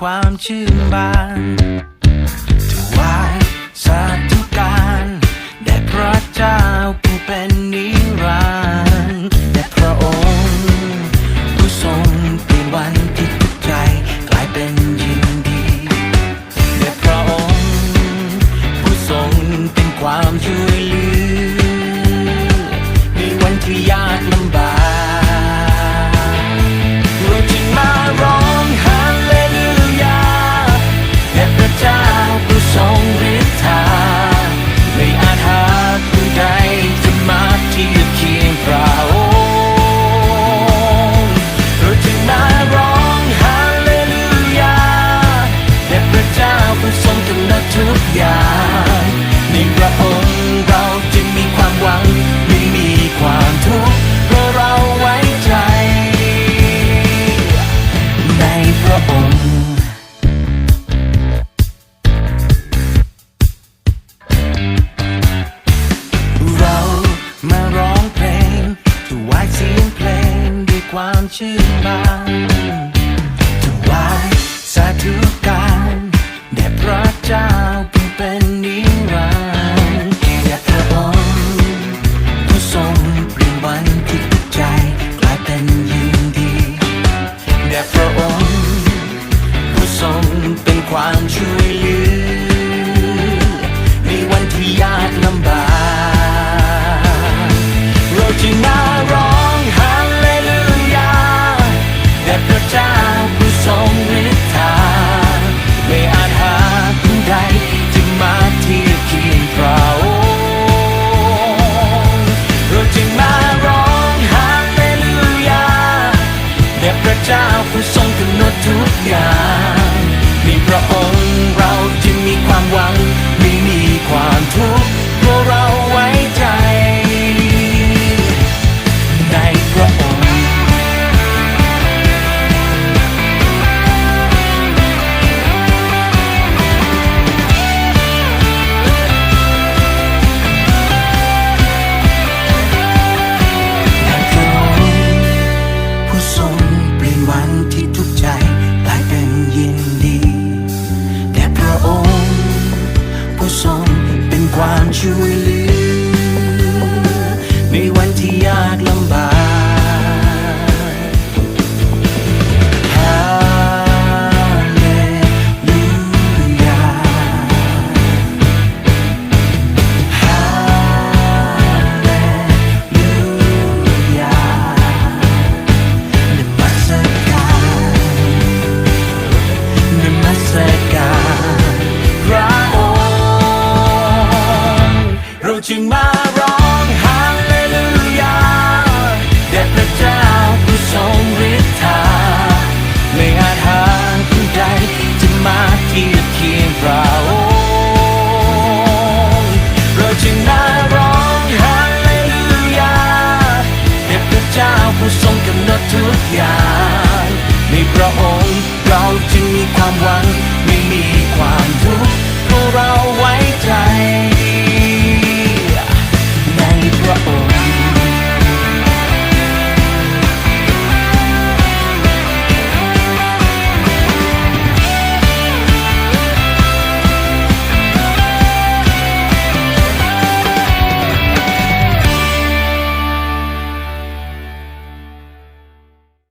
ความชื่นบานถวายสาธุการแด่พระเจ้าผู้เป็นนิรันดร์แด่พระองค์ ผู้ทรงเป็นวันที่ทุกใจกลายเป็นยินดีแด่พระองค์ ผู้ทรงเป็นความช่วยเหลือ 翅膀。you 걱정 마